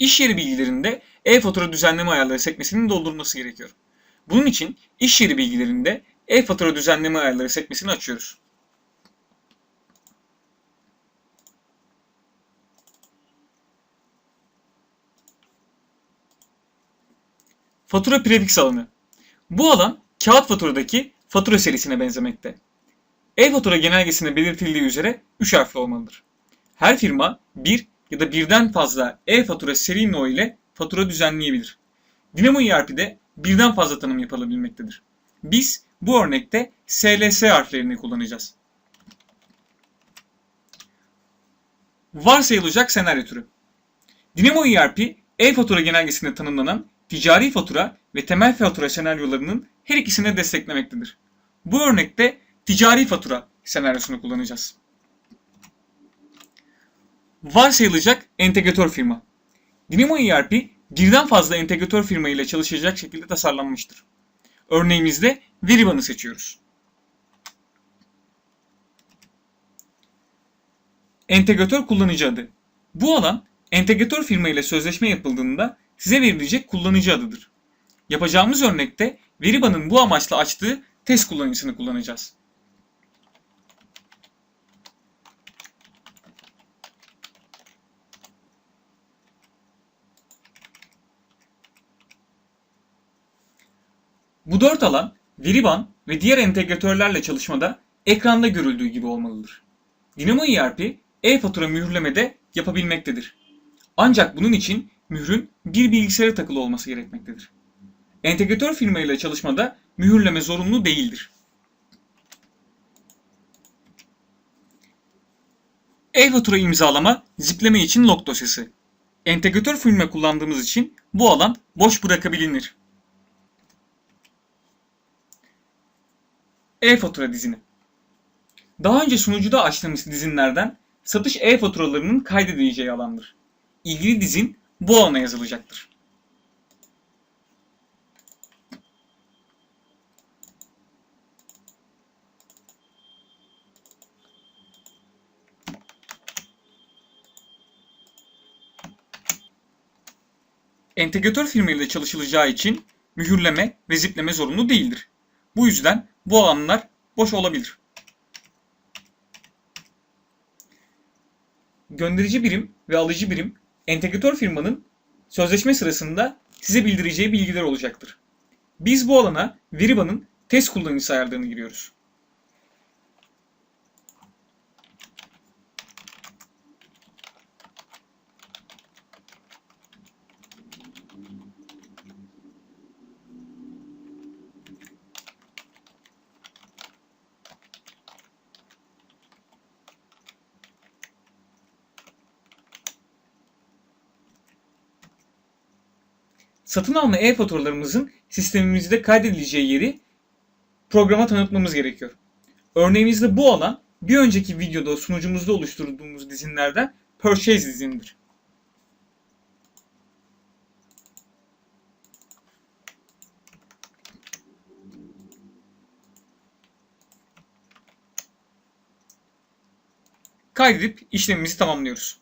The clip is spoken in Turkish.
İş yeri bilgilerinde e-fatura düzenleme ayarları sekmesinin doldurulması gerekiyor. Bunun için iş yeri bilgilerinde e-fatura düzenleme ayarları sekmesini açıyoruz. Fatura prefix alanı. Bu alan kağıt faturadaki fatura serisine benzemekte. E-fatura genelgesinde belirtildiği üzere 3 harfli olmalıdır. Her firma bir ya da birden fazla e-fatura seri no ile fatura düzenleyebilir. Dinamo ERP'de birden fazla tanım yapılabilmektedir. Biz bu örnekte SLS harflerini kullanacağız. Varsayılacak senaryo türü. Dinamo ERP, e-fatura genelgesinde tanımlanan ticari fatura ve temel fatura senaryolarının her ikisine desteklemektedir. Bu örnekte ticari fatura senaryosunu kullanacağız. Varsayılacak entegratör firma. Dinamo ERP birden fazla entegratör firma ile çalışacak şekilde tasarlanmıştır. Örneğimizde Veriban'ı seçiyoruz. Entegratör kullanıcı adı. Bu alan entegratör firma ile sözleşme yapıldığında size verilecek kullanıcı adıdır. Yapacağımız örnekte Veriban'ın bu amaçla açtığı test kullanıcısını kullanacağız. Bu dört alan Veriban ve diğer entegratörlerle çalışmada ekranda görüldüğü gibi olmalıdır. Dinamo ERP e-fatura mühürlemede yapabilmektedir. Ancak bunun için mührün bir bilgisayara takılı olması gerekmektedir. Entegratör firma ile çalışmada mühürleme zorunlu değildir. E-fatura imzalama, zipleme için log dosyası. Entegratör firma kullandığımız için bu alan boş bırakabilinir. E-fatura dizini. Daha önce sunucuda açtığımız dizinlerden satış e-faturalarının kaydedileceği alandır. İlgili dizin bu alana yazılacaktır. Entegratör firma ile çalışılacağı için mühürleme ve zipleme zorunlu değildir. Bu yüzden bu alanlar boş olabilir. Gönderici birim ve alıcı birim entegratör firmanın sözleşme sırasında size bildireceği bilgiler olacaktır. Biz bu alana Veriban'ın test kullanıcısı ayarlarını giriyoruz. Satın alma e-faturalarımızın sistemimizde kaydedileceği yeri programa tanıtmamız gerekiyor. Örneğimizde bu alan bir önceki videoda sunucumuzda oluşturduğumuz dizinlerden Purchase dizinidir. Kaydedip işlemimizi tamamlıyoruz.